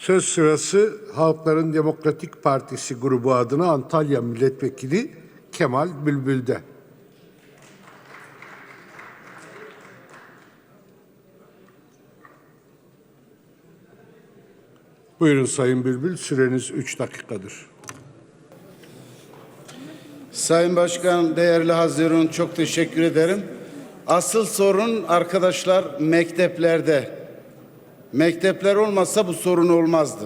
Söz sırası Halkların Demokratik Partisi grubu adına Antalya Milletvekili Kemal Bülbül'de. Buyurun Sayın Bülbül, süreniz 3 dakikadır. Sayın Başkan, değerli Haziran çok teşekkür ederim. Asıl sorun arkadaşlar mekteplerde. Mektepler olmazsa bu sorun olmazdı.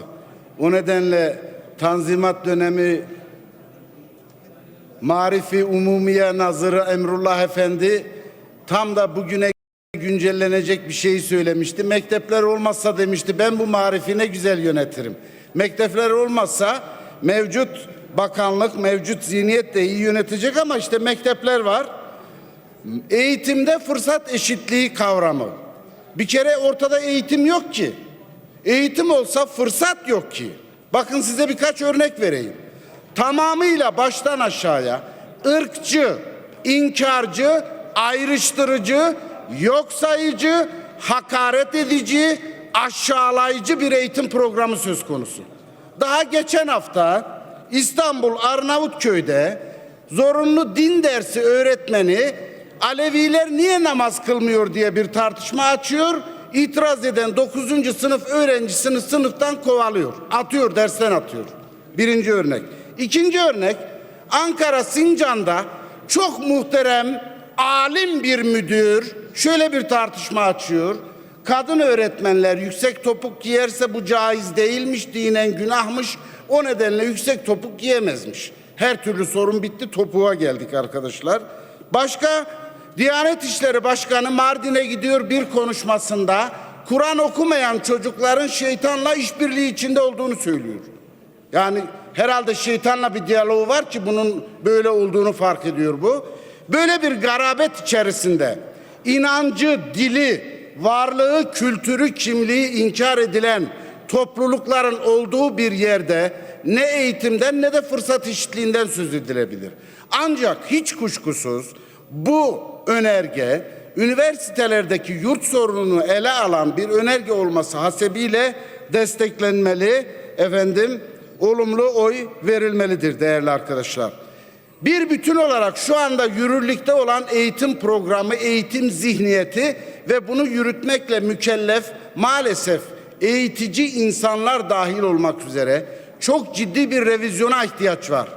O nedenle Tanzimat dönemi Marifi Umumiye Nazırı Emrullah Efendi tam da bugüne güncellenecek bir şeyi söylemişti. Mektepler olmazsa demişti ben bu marifi ne güzel yönetirim. Mektepler olmazsa mevcut bakanlık, mevcut zihniyet de iyi yönetecek ama işte mektepler var. Eğitimde fırsat eşitliği kavramı. Bir kere ortada eğitim yok ki. Eğitim olsa fırsat yok ki. Bakın size birkaç örnek vereyim. Tamamıyla baştan aşağıya ırkçı, inkarcı, ayrıştırıcı, yok sayıcı, hakaret edici, aşağılayıcı bir eğitim programı söz konusu. Daha geçen hafta İstanbul Arnavutköy'de zorunlu din dersi öğretmeni Aleviler niye namaz kılmıyor diye bir tartışma açıyor. İtiraz eden 9. sınıf öğrencisini sınıftan kovalıyor. Atıyor, dersten atıyor. Birinci örnek. İkinci örnek Ankara Sincan'da çok muhterem alim bir müdür şöyle bir tartışma açıyor. Kadın öğretmenler yüksek topuk giyerse bu caiz değilmiş, dinen günahmış. O nedenle yüksek topuk giyemezmiş. Her türlü sorun bitti, topuğa geldik arkadaşlar. Başka Diyanet İşleri Başkanı Mardin'e gidiyor bir konuşmasında Kur'an okumayan çocukların şeytanla işbirliği içinde olduğunu söylüyor. Yani herhalde şeytanla bir diyaloğu var ki bunun böyle olduğunu fark ediyor bu. Böyle bir garabet içerisinde inancı, dili, varlığı, kültürü, kimliği inkar edilen toplulukların olduğu bir yerde ne eğitimden ne de fırsat eşitliğinden söz edilebilir. Ancak hiç kuşkusuz bu önerge üniversitelerdeki yurt sorununu ele alan bir önerge olması hasebiyle desteklenmeli, efendim olumlu oy verilmelidir değerli arkadaşlar. Bir bütün olarak şu anda yürürlükte olan eğitim programı, eğitim zihniyeti ve bunu yürütmekle mükellef maalesef eğitici insanlar dahil olmak üzere çok ciddi bir revizyona ihtiyaç var.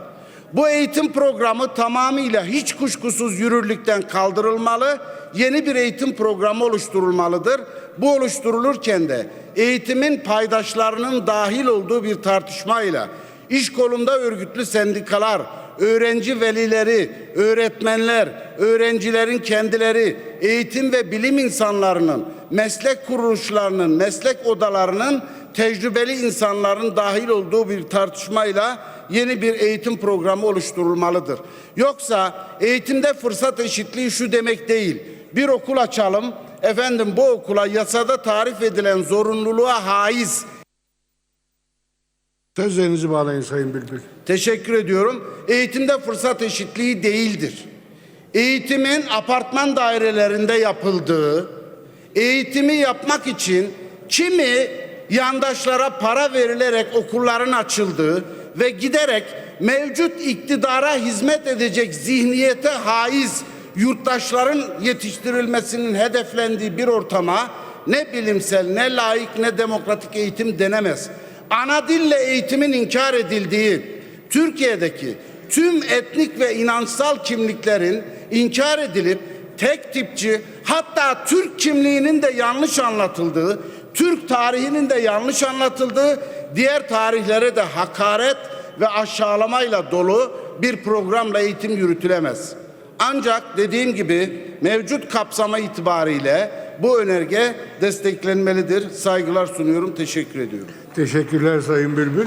Bu eğitim programı tamamıyla hiç kuşkusuz yürürlükten kaldırılmalı, yeni bir eğitim programı oluşturulmalıdır. Bu oluşturulurken de eğitimin paydaşlarının dahil olduğu bir tartışmayla iş kolunda örgütlü sendikalar, öğrenci velileri, öğretmenler, öğrencilerin kendileri, eğitim ve bilim insanlarının, meslek kuruluşlarının, meslek odalarının tecrübeli insanların dahil olduğu bir tartışmayla yeni bir eğitim programı oluşturulmalıdır. Yoksa eğitimde fırsat eşitliği şu demek değil. Bir okul açalım, efendim bu okula yasada tarif edilen zorunluluğa haiz Sözlerinizi bağlayın Sayın Bülbül. Teşekkür ediyorum. Eğitimde fırsat eşitliği değildir. Eğitimin apartman dairelerinde yapıldığı, eğitimi yapmak için kimi yandaşlara para verilerek okulların açıldığı ve giderek mevcut iktidara hizmet edecek zihniyete haiz yurttaşların yetiştirilmesinin hedeflendiği bir ortama ne bilimsel ne laik ne demokratik eğitim denemez. Ana dille eğitimin inkar edildiği Türkiye'deki tüm etnik ve inançsal kimliklerin inkar edilip tek tipçi hatta Türk kimliğinin de yanlış anlatıldığı, Türk tarihinin de yanlış anlatıldığı, diğer tarihlere de hakaret ve aşağılamayla dolu bir programla eğitim yürütülemez. Ancak dediğim gibi mevcut kapsama itibariyle bu önerge desteklenmelidir. Saygılar sunuyorum. Teşekkür ediyorum. Teşekkürler Sayın Bülbül.